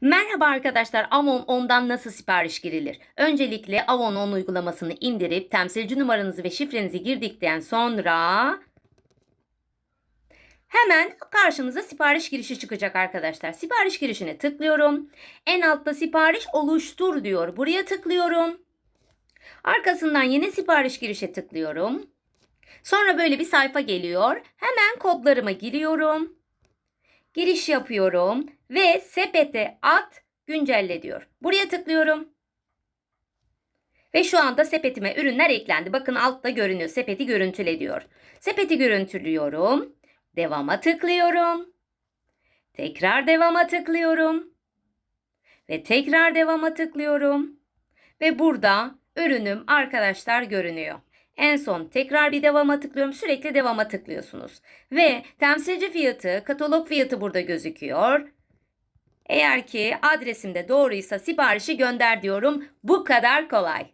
Merhaba arkadaşlar, Avon 10'dan nasıl sipariş girilir? Öncelikle Avon 10 uygulamasını indirip temsilci numaranızı ve şifrenizi girdikten sonra hemen karşınıza sipariş girişi çıkacak arkadaşlar. Sipariş girişine tıklıyorum. En altta sipariş oluştur diyor. Buraya tıklıyorum. Arkasından yeni sipariş girişe tıklıyorum. Sonra böyle bir sayfa geliyor. Hemen kodlarıma giriyorum. Giriş yapıyorum ve sepete at güncelle diyor. Buraya tıklıyorum. Ve şu anda sepetime ürünler eklendi. Bakın altta görünüyor. Sepeti görüntüle diyor. Sepeti görüntülüyorum. Devama tıklıyorum. Tekrar devama tıklıyorum. Ve tekrar devama tıklıyorum. Ve burada ürünüm arkadaşlar görünüyor. En son tekrar bir devama tıklıyorum. Sürekli devama tıklıyorsunuz. Ve temsilci fiyatı, katalog fiyatı burada gözüküyor. Eğer ki adresim de doğruysa siparişi gönder diyorum. Bu kadar kolay.